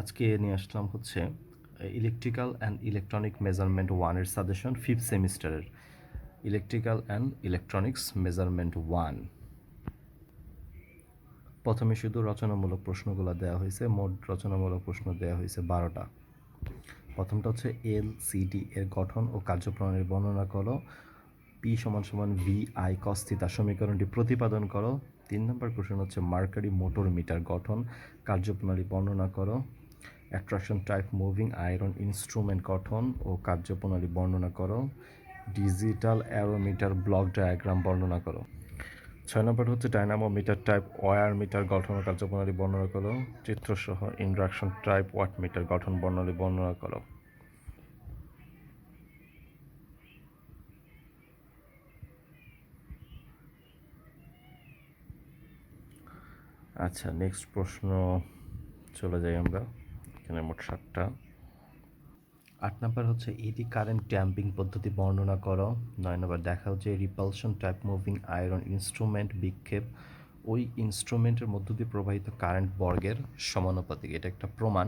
আজকে নিয়ে আসলাম হচ্ছে ইলেকট্রিক্যাল অ্যান্ড ইলেকট্রনিক মেজারমেন্ট ওয়ানের সাজেশন ফিফথ সেমিস্টারের electrical and electronics measurement one প্রথমে শুধু রচনামূলক প্রশ্নগুলো দেওয়া হয়েছে, মোট রচনামূলক প্রশ্ন দেওয়া হয়েছে বারোটা। প্রথমটা হচ্ছে এল সিডি এর গঠন ও কার্যপ্রণালীর বর্ণনা করো। পি সমান সমান ভি আই কস্থিতা সমীকরণটি প্রতিপাদন করো। তিন নম্বর কোশ্চেন হচ্ছে মার্কারি মোটর মিটার গঠন, কার্যপ্রণালী বর্ণনা করো। Attraction type moving iron instrument গঠন ও কার্যপ্রণালী বর্ণনা করো। ডিজিটাল অ্যারোমিটার ব্লক ডায়াগ্রাম বর্ণনা করো। ছয় নম্বর হচ্ছে Dynamo metre type war metre গঠন কার্যপ্রণালী বর্ণনা করো। চিত্রসহ ইন্ডাকশন টাইপ ওয়াট মিটার গঠন বর্ণালী বর্ণনা করো। আচ্ছা নেক্সট প্রশ্ন চলে যাই আমরা। এখানে মোট সাতটা। আট নাম্বার হচ্ছে এডি কারেন্ট ড্যাম্পিং পদ্ধতি বর্ণনা করো। নয় নম্বর দেখা হচ্ছে repulsion type moving iron instrument বিক্ষেপ। ওই ইনস্ট্রুমেন্টের মধ্য দিয়ে প্রবাহিত কারেন্ট বর্গের সমানুপাতিক, এটা একটা প্রমাণ।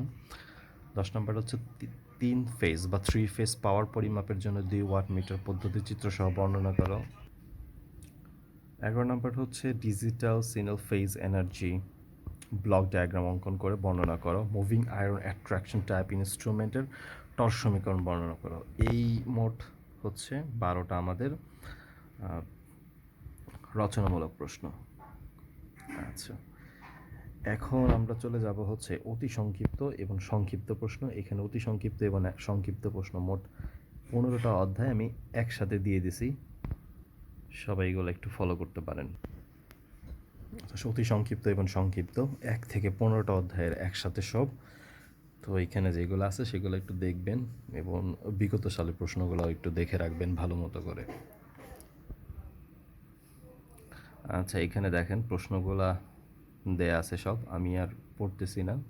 দশ নম্বর হচ্ছে তিন ফেজ বা থ্রি ফেজ পাওয়ার পরিমাপের জন্য দুই ওয়াট মিটার পদ্ধতি চিত্রসহ বর্ণনা করো। এগারো নম্বর হচ্ছে digital signal phase energy block diagram অঙ্কন করে বর্ণনা করো। মুভিং আয়রন অ্যাট্রাকশন টাইপ ইনস্ট্রুমেন্টের টর সমীকরণ বর্ণনা করো। এই মোট হচ্ছে বারোটা আমাদের রচনামূলক প্রশ্ন। আচ্ছা। এখন আমরা চলে যাব হচ্ছে অতি সংক্ষিপ্ত এবং সংক্ষিপ্ত প্রশ্ন। এখানে অতি সংক্ষিপ্ত এবং সংক্ষিপ্ত প্রশ্ন মোট পনেরোটা অধ্যায় আমি একসাথে দিয়ে দিছি। সবাই এগুলো একটু ফলো করতে পারেন। আচ্ছা, অতি সংক্ষিপ্ত এবং সংক্ষিপ্ত। এক থেকে পনেরোটা অধ্যায়ের একসাথে সব। তো এইখানে যেগুলো আছে সেগুলো একটু দেখবেন এবং বিগত সালের প্রশ্নগুলো একটু দেখে রাখবেন ভালো মতো করে। আচ্ছা এখানে দেখেন প্রশ্নগুলা দেয়া আছে সব। আমি আর পড়তেছি না।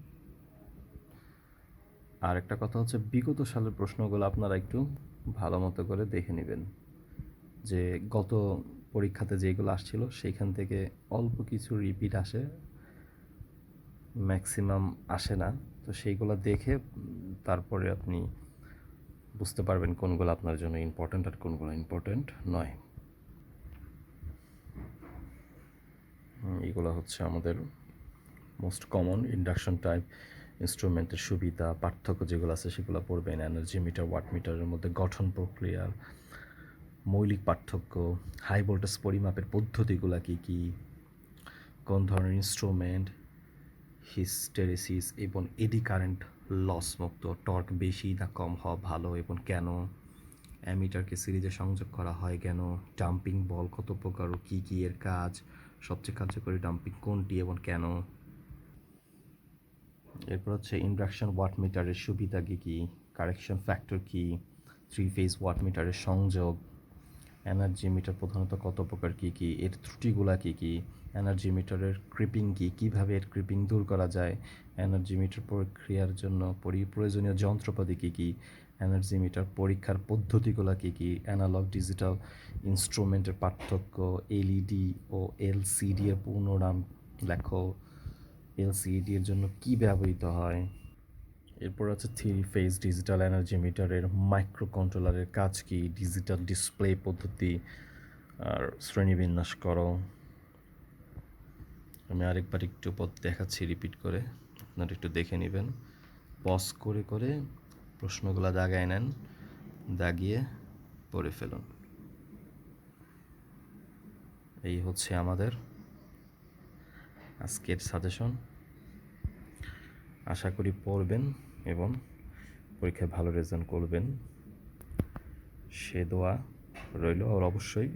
আর একটা কথা হচ্ছে বিগত সালের প্রশ্নগুলো আপনারা একটু ভালো মতো করে দেখে নেবেন। যে গত পরীক্ষাতে যেগুলো আসছিল, সেইখান থেকে অল্প কিছু রিপিট আসে। ম্যাক্সিমাম আসে না। তো সেইগুলো দেখে, তারপরে আপনি বুঝতে পারবেন কোনগুলো আপনার জন্য ইম্পর্ট্যান্ট আর কোনগুলো ইম্পর্ট্যান্ট নয়। এগুলো হচ্ছে আমাদের মোস্ট কমন ইন্ডাকশন টাইপ ইনস্ট্রুমেন্টের সুবিধা, পার্থক্য যেগুলো আছে সেগুলো পড়বেন এনার্জি মিটার ওয়াট মিটারের মধ্যে গঠন প্রক্রিয়া মৌলিক পার্থক্য হাই ভোল্টেজ পরিমাপের পদ্ধতিগুলো কী কী, কোন ধরনের ইনস্ট্রুমেন্ট হিস্টেরেসিস এবং এডি কারেন্ট লস মুক্ত টর্ক বেশি না কম হওয়া ভালো এবং কেন, অ্যামিটারকে সিরিজে সংযোগ করা হয় কেন ডাম্পিং বল কত প্রকার ও কী কী এর কাজ, সবচেয়ে কার্যকরী ডাম্পিং কোনটি এবং কেন? এরপর হচ্ছে ইন্ডাকশন ওয়াট মিটারের সুবিধা কী কী কারেকশন ফ্যাক্টর কী থ্রি ফেজ ওয়াট মিটারের সংযোগ এনার্জি মিটার প্রধানত কত প্রকার, কী কী? এর ত্রুটিগুলা কী কী? এনার্জি মিটারের ক্রিপিং কী? কীভাবে এর ক্রিপিং দূর করা যায়? এনার্জি মিটার প্রক্রিয়ার জন্য পরি- প্রয়োজনীয় যন্ত্রপাতি কী কী? এনার্জি মিটার পরীক্ষার পদ্ধতিগুলো কী কী? অ্যানালগ ডিজিটাল ইনস্ট্রুমেন্টের পার্থক্য এলইডি ও এলসিডি এর পূর্ণনাম লেখো। এলসিডি এর জন্য কী ব্যবহৃত হয়? এরপর আছে থ্রি ফেজ ডিজিটাল এনার্জি মিটারের মাইক্রো কন্ট্রোলারের কাজ কি? ডিজিটাল ডিসপ্লে পদ্ধতি আর শ্রেণীবিন্যাস করো। আমি আরেকবার একটু পথ দেখাচ্ছি রিপিট করে, আপনারা একটু দেখে নেবেন। পজ করে করে প্রশ্নগুলো দাগায় নেন, দাগিয়ে পড়ে ফেলুন। এই হচ্ছে আমাদের আজকের সাজেশন আশা করি পড়বেন এবং পরীক্ষায় ভালো রেজাল্ট করবেন। সে দোয়া রইল, আর অবশ্যই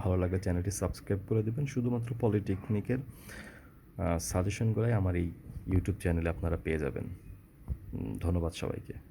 ভালো লাগে চ্যানেলটি সাবস্ক্রাইব করে দেবেন। শুধুমাত্র পলিটেকনিকের সাজেশনগুলোই আমার এই ইউটিউব চ্যানেলে আপনারা পেয়ে যাবেন। ধন্যবাদ সবাইকে।